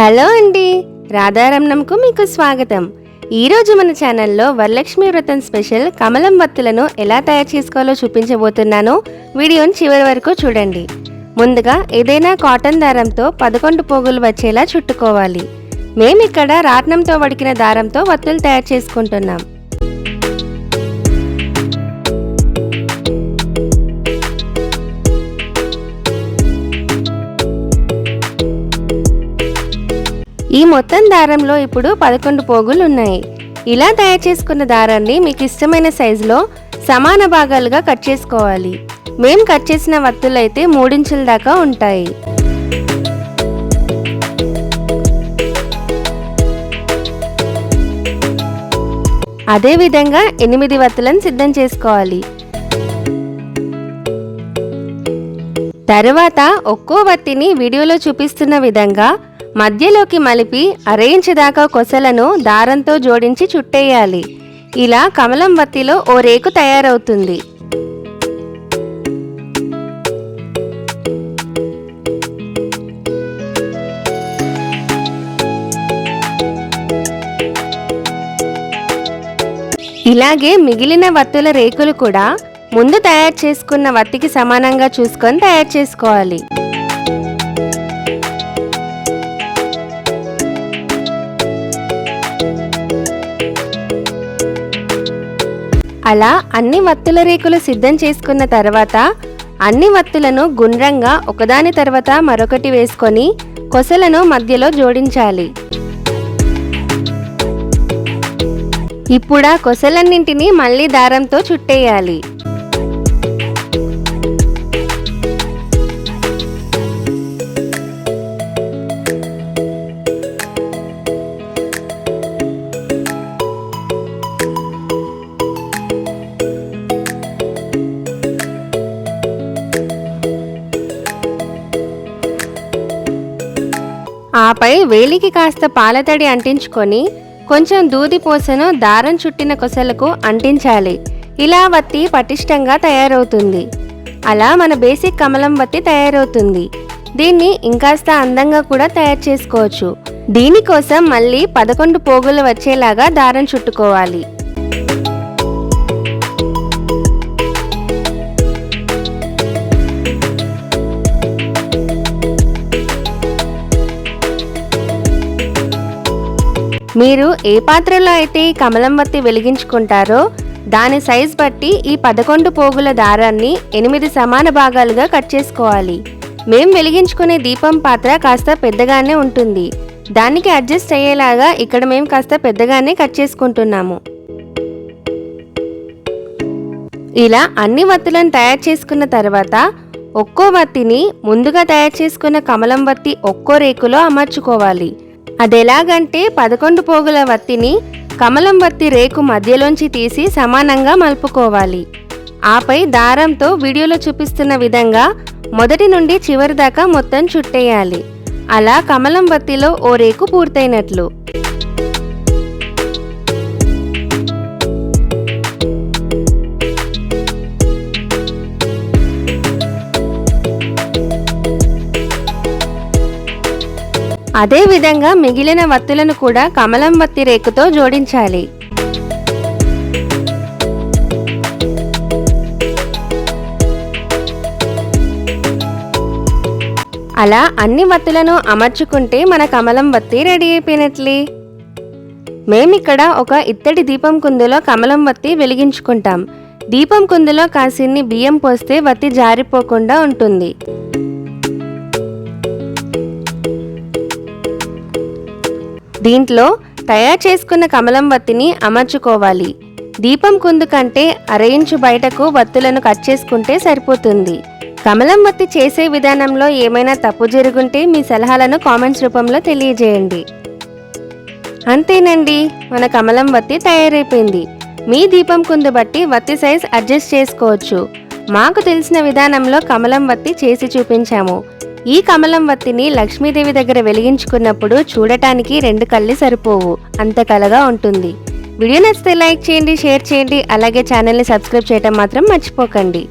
Hello అండి రాధారమణంకు మీకు స్వాగతం. ఈరోజు మన ఛానల్లో వరలక్ష్మి వ్రతం స్పెషల్ కమలం వత్తులను ఎలా తయారు చేసుకోవాలో చూపించబోతున్నాను. వీడియోని చివరి వరకు చూడండి. ముందుగా ఏదైనా కాటన్ దారంతో పదకొండు పోగులు వచ్చేలా చుట్టుకోవాలి. మేమిక్కడ రాట్నంతో వడికిన దారంతో వత్తులు తయారు చేసుకుంటున్నాం. ఈ మొత్తం దారంలో ఇప్పుడు పదకొండు పోగులు ఉన్నాయి ఇలా తయారు చేసుకున్న దారాన్ని మీకు ఇష్టమైన సైజులో సమాన భాగాలుగా కట్ చేసుకోవాలి. మేము కట్ చేసిన వత్తులు అయితే మూడించుల దాకా ఉంటాయి. అదేవిధంగా ఎనిమిది వత్తులను సిద్ధం చేసుకోవాలి. తరువాత ఒక్కో వత్తిని వీడియోలో చూపిస్తున్న విధంగా మధ్యలోకి మలిపి అరేంజ్ దాకా కొసలను దారంతో జోడించి చుట్టేయాలి. ఇలా కమలం వత్తిలో ఓ రేకు తయారవుతుంది. ఇలాగే మిగిలిన వత్తుల రేకులు కూడా ముందు తయారు చేసుకున్న వత్తికి సమానంగా చూసుకొని తయారు చేసుకోవాలి. అలా అన్ని వత్తుల రేకులు సిద్ధం చేసుకున్న తర్వాత అన్ని వత్తులను గుండ్రంగా ఒకదాని తర్వాత మరొకటి వేసుకొని కొసలను మధ్యలో జోడించాలి. ఇప్పుడా కొసలన్నింటినీ మళ్ళీ దారంతో చుట్టేయాలి. ఆపై వేలికి కాస్త పాలతడి అంటించుకొని కొంచెం దూది పోసను దారం చుట్టిన కొసలకు అంటించాలి. ఇలా వత్తి పటిష్టంగా తయారవుతుంది. అలా మన బేసిక్ కమలం వత్తి తయారవుతుంది. దీన్ని ఇంకాస్త అందంగా కూడా తయారు చేసుకోవచ్చు. దీనికోసం మళ్ళీ పదకొండు పోగులు వచ్చేలాగా దారం చుట్టుకోవాలి. మీరు ఏ పాత్రలో అయితే కమలం వత్తి వెలిగించుకుంటారో దాని సైజ్ బట్టి ఈ పదకొండు పోగుల దారాన్ని ఎనిమిది సమాన భాగాలుగా కట్ చేసుకోవాలి. మేం వెలిగించుకునే దీపం పాత్ర కాస్త పెద్దగానే ఉంటుంది. దానికి అడ్జస్ట్ అయ్యేలాగా ఇక్కడ మేము కాస్త పెద్దగానే కట్ చేసుకుంటున్నాము. ఇలా అన్ని వత్తులను తయారు చేసుకున్న తర్వాత ఒక్కో వత్తిని ముందుగా తయారు చేసుకున్న కమలం వత్తి ఒక్కో రేకులో అమర్చుకోవాలి. అదెలాగంటే పదకొండు పోగుల వత్తిని కమలం వత్తి రేకు మధ్యలోంచి తీసి సమానంగా మలుపుకోవాలి. ఆపై దారంతో వీడియోలో చూపిస్తున్న విధంగా మొదటి నుండి చివరి దాకా మొత్తం చుట్టేయాలి. అలా కమలం వత్తిలో ఓ రేకు పూర్తయినట్లు. అదే విధంగా మిగిలిన వత్తులను కూడా కమలం వత్తి రేకుతో జోడించాలి. అలా అన్ని వత్తులను అమర్చుకుంటే మన కమలం వత్తి రెడీ అయిపోయినట్లే. మేమిక్కడ ఒక ఇత్తడి దీపం కుందులో కమలం వత్తి వెలిగించుకుంటాం. దీపం కుందులో కాసిన్ని బియ్యం పోస్తే వత్తి జారిపోకుండా ఉంటుంది. దీంట్లో తయారు చేసుకున్న కమలం వత్తిని అమర్చుకోవాలి. దీపం కుందు కంటే అరయించు బయటకు వత్తులను కట్ చేసుకుంటే సరిపోతుంది. కమలం వత్తి చేసే విధానంలో ఏమైనా తప్పు జరుగుంటే మీ సలహాలను కామెంట్స్ రూపంలో తెలియజేయండి. అంతేనండి మన కమలం వత్తి తయారైపోయింది. మీ దీపం కుందు బట్టి వత్తి సైజ్ అడ్జస్ట్ చేసుకోవచ్చు. మాకు తెలిసిన విధానంలో కమలం వత్తి చేసి చూపించాము. ఈ కమలం వత్తిని లక్ష్మీదేవి దగ్గర వెలిగించుకున్నప్పుడు చూడటానికి రెండు కళ్ళు సరిపోవు. అంత కలగా ఉంటుంది. వీడియో నచ్చితే లైక్ చేయండి షేర్ చేయండి. అలాగే ఛానల్ని సబ్స్క్రైబ్ చేయటం మాత్రం మర్చిపోకండి.